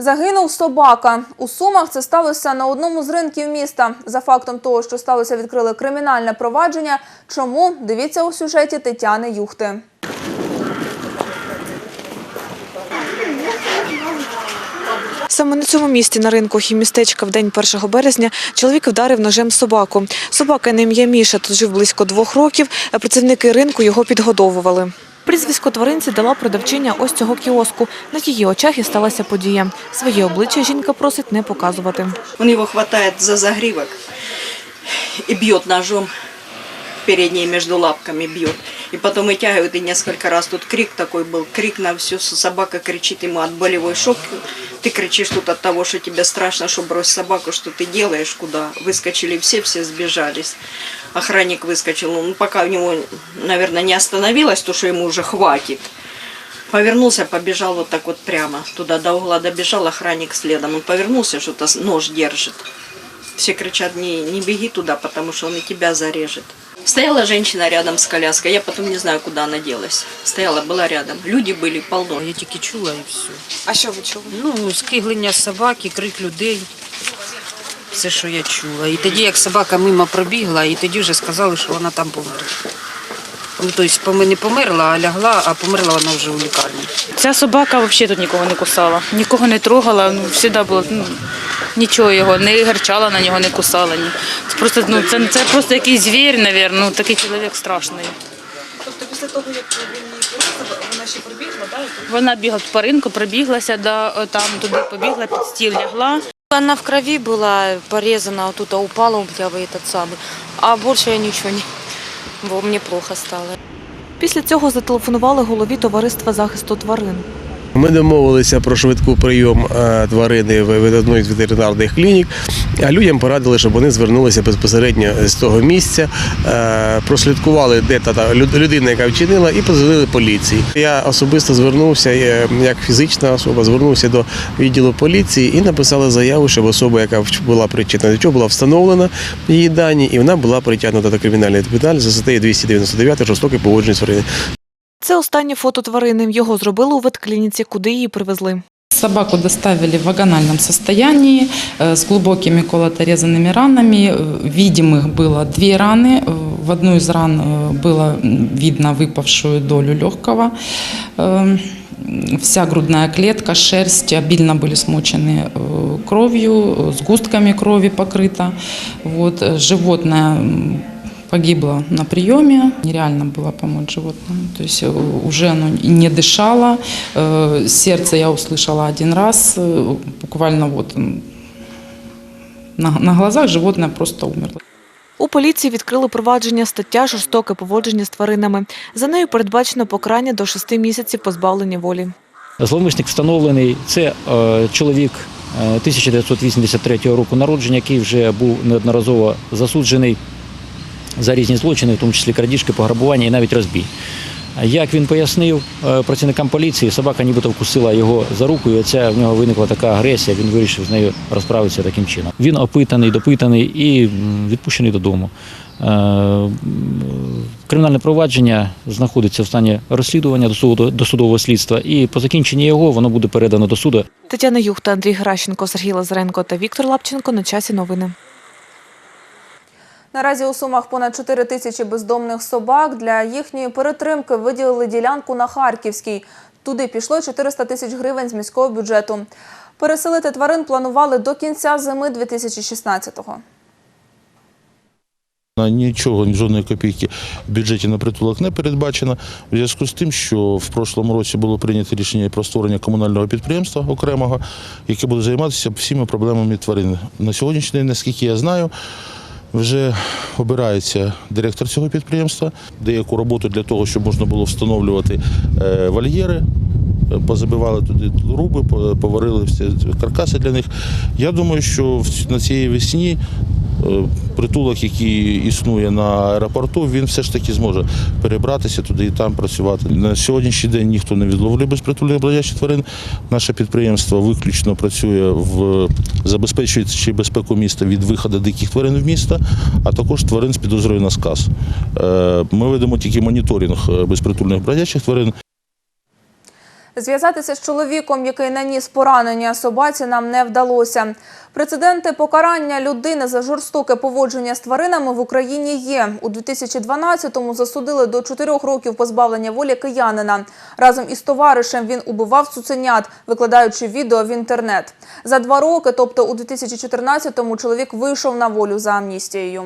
Загинув собака. У Сумах це сталося на одному з ринків міста. За фактом того, що сталося, відкрили кримінальне провадження. Чому? Дивіться у сюжеті Тетяни Юхти. Саме на цьому місці на ринку хімістечка в день 1 березня чоловік вдарив ножем собаку. Собака на ім'я Міша тут жив близько двох років, а працівники ринку його підгодовували. Прізвисько тваринці дала продавчиня ось цього кіоску. На її очах і сталася подія. Своє обличчя жінка просить не показувати. Він його хватає за загрівок і б'є ножом передній між лапками бьет. И потом вытягивает, и несколько раз тут крик такой был, крик на всю, собака кричит ему от болевой шок. Ты кричишь тут от того, что тебе страшно, что брось собаку, что ты делаешь, куда. Выскочили все, все сбежались. Охранник выскочил, он пока у него, наверное, не остановилось, то, что ему уже хватит. Повернулся, побежал вот так вот прямо. Туда до угла добежал, охранник следом. Он повернулся, что-то нож держит. Все кричат, не, не беги туда, потому что он и тебя зарежет. Стояла женщина рядом с коляской, я потом не знаю, куда она делась. Стояла, была рядом. Люди были полно. Я тільки чула і все. А що ви чули? Ну, скиглення собаки, крик людей. Все, що я чула. І тоді, як собака мимо пробігла, і тоді вже сказали, що вона там померла. Ну, тобто не померла, а лягла, а померла вона вже у лікарні. Ця собака взагалі тут нікого не кусала, нікого не трогала, ну, завжди було, ну, нічого його, не гарчала на нього, не кусала. Ні. Це просто, ну, це, це просто якийсь звір, мабуть, ну, такий чоловік страшний. Тобто після того, як він її порізав, вона ще пробігла, так? Вона бігла по ринку, пробіглася, до, там туди побігла, під стіл лягла. Она в крови была порезана, вот тут а упала у меня в этот самый. А больше я ничего не... Во, мне плохо стало. Після цього зателефонували голові товариства захисту тварин. Ми домовилися про швидку прийом е, тварини в одної з ветеринарних клінік, а людям порадили, щоб вони звернулися безпосередньо з того місця, е, прослідкували, де та людина, яка вчинила, і позвонили поліції. Я особисто звернувся е, як фізична особа, звернувся до відділу поліції і написали заяву, щоб особа, яка була причетна до чого, була встановлена її дані, і вона була притягнута до кримінальної відповідальності за статтею 299 жорстоке поводження з твариною. Це останнє фото тварини. Його зробили у ветклініці, куди її привезли. Собаку доставили в вагональном состоянии э, с глубокими колото-резанными ранами. Э, Видимых было две раны. Э, В одну из ран э, было м, видно выпавшую долю легкого. Э, Вся грудная клетка, шерсть обильно были смочены э, кровью, э, сгустками крови покрыто. Вот, э, животное м, погибло на приеме. Нереально было помочь животному. То есть э, уже оно и не дышало. Э, Сердце я услышала один раз. э, Буквально вот м, на, на глазах животное просто умерло. У поліції відкрили провадження стаття жорстоке поводження з тваринами. За нею передбачено покарання до шести місяців позбавлення волі. Зловмисник встановлений це е, чоловік е, 1983 року народження, який вже був неодноразово засуджений за різні злочини, в тому числі крадіжки, пограбування і навіть розбій. Як він пояснив е, працівникам поліції, собака нібито вкусила його за руку, і оця в нього виникла така агресія. Він вирішив з нею розправитися таким чином. Він опитаний, допитаний і відпущений додому. Е, Кримінальне провадження знаходиться в стані розслідування до суду- до судового слідства, і по закінченні його воно буде передано до суду. Тетяна Юхта, Андрій Геращенко, Сергій Лазаренко та Віктор Лапченко на часі новини. Наразі у Сумах понад 4 тисячі бездомних собак. Для їхньої перетримки виділили ділянку на Харківській. Туди пішло 400 тисяч гривень з міського бюджету. Переселити тварин планували до кінця зими 2016-го. На Нічого, жодної копійки в бюджеті на притулок не передбачено. В зв'язку з тим, що в прошлому році було прийнято рішення про створення комунального підприємства окремого, яке буде займатися всіма проблемами тварин. На сьогоднішній день, наскільки я знаю, вже обирається директор цього підприємства, деяку роботу для того, щоб можна було встановлювати е, вольєри. Позабивали туди руби, по- поварили всі каркаси для них. Я думаю, що на цій весні притулок, який існує на аеропорту, він все ж таки зможе перебратися туди і там працювати. На сьогоднішній день ніхто не відловлює безпритульних бродячих тварин. Наше підприємство виключно працює в забезпечуючи безпеку міста від виходу диких тварин в місто, а також тварин з підозрою на сказ. Е, Ми ведемо тільки моніторинг е, безпритульних бродячих тварин. Зв'язатися з чоловіком, який наніс поранення собаці, нам не вдалося. Прецеденти покарання людини за жорстоке поводження з тваринами в Україні є. У 2012-му засудили до 4 років позбавлення волі киянина. Разом із товаришем він убивав цуценят, викладаючи відео в інтернет. За два роки, тобто у 2014-му, чоловік вийшов на волю за амністією.